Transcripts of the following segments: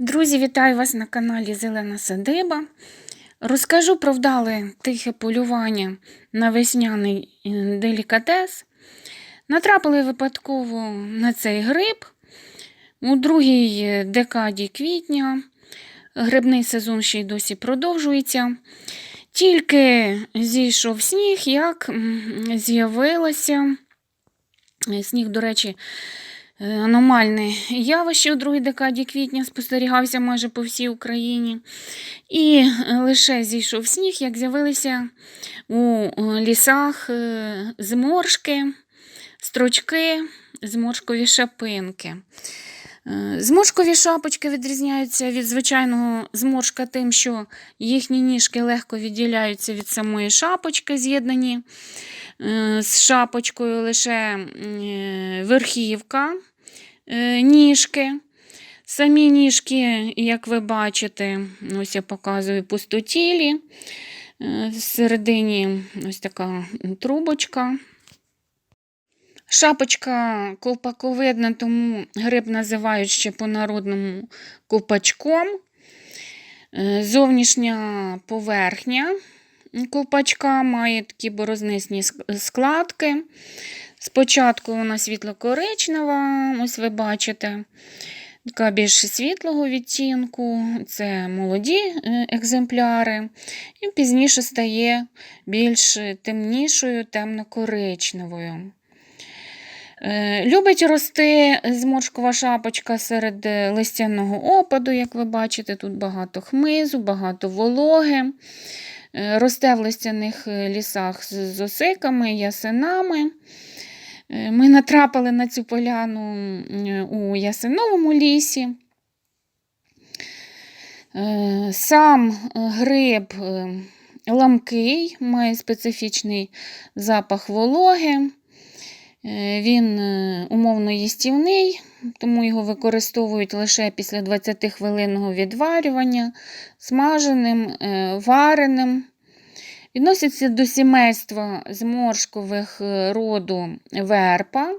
Друзі, вітаю вас на каналі Зелена Садиба. Розкажу про вдале тихе полювання на весняний е, делікатес. Натрапили випадково на цей гриб у другій е, декаді квітня. Грибний сезон ще й досі продовжується. Тільки зійшов сніг, як з'явилося. Сніг, до речі, Аномальне явище у другій декаді квітня спостерігався майже по всій Україні. І е, лише зійшов сніг, як з'явилися у е, лісах е, зморшки, строчки, зморшкові шапинки. Е, Зморшкові шапочки відрізняються від звичайного зморшка тим, що їхні ніжки легко відділяються від самої шапочки, з'єднані е, з шапочкою лише е, верхівка ніжки. Самі ніжки, як ви бачите, ось я показую пустотілі. Всередині ось така трубочка. Шапочка ковпаковидна, тому гриб називають ще по-народному ковпачком. Е, Зовнішня поверхня ковпачка має такі борознисні складки. Спочатку вона світло-коричнева, ось ви бачите, така більш світлого відтінку, це молоді е, екземпляри, і пізніше стає більш темнішою, темно-коричневою. Е, Любить рости зморшкова шапочка серед е, листяного опаду, як ви бачите, тут багато хмизу, багато вологи. Е, Росте в листяних лісах з осиками, ясенами. Е, Ми натрапили на цю поляну у ясеновому лісі. Сам гриб ламкий, має специфічний запах вологи. Е, Він е, умовно їстівний, тому його використовують лише після 20-хвилинного відварювання, смаженим, е, вареним. Відноситься до сімейства зморшкових роду верпа.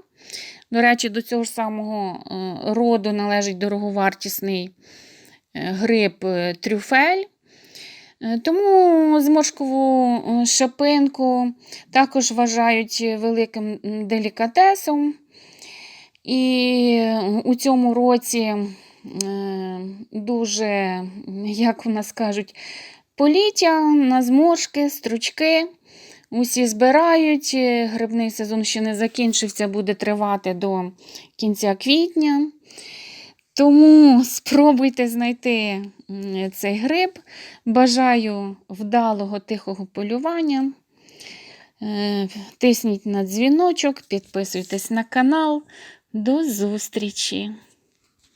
До речі, до цього ж самого роду належить дороговартісний гриб трюфель. Е, Тому зморшкову е, шапинку також вважають великим делікатесом. І у цьому році е, дуже, як у нас кажуть, поліття на зморшки, стручки. Усі збирають. е, Грибний сезон ще не закінчився, буде тривати до кінця квітня. Тому спробуйте знайти цей гриб. Бажаю вдалого тихого полювання. Е, Тисніть на дзвіночок, підписуйтесь на канал. До зустрічі!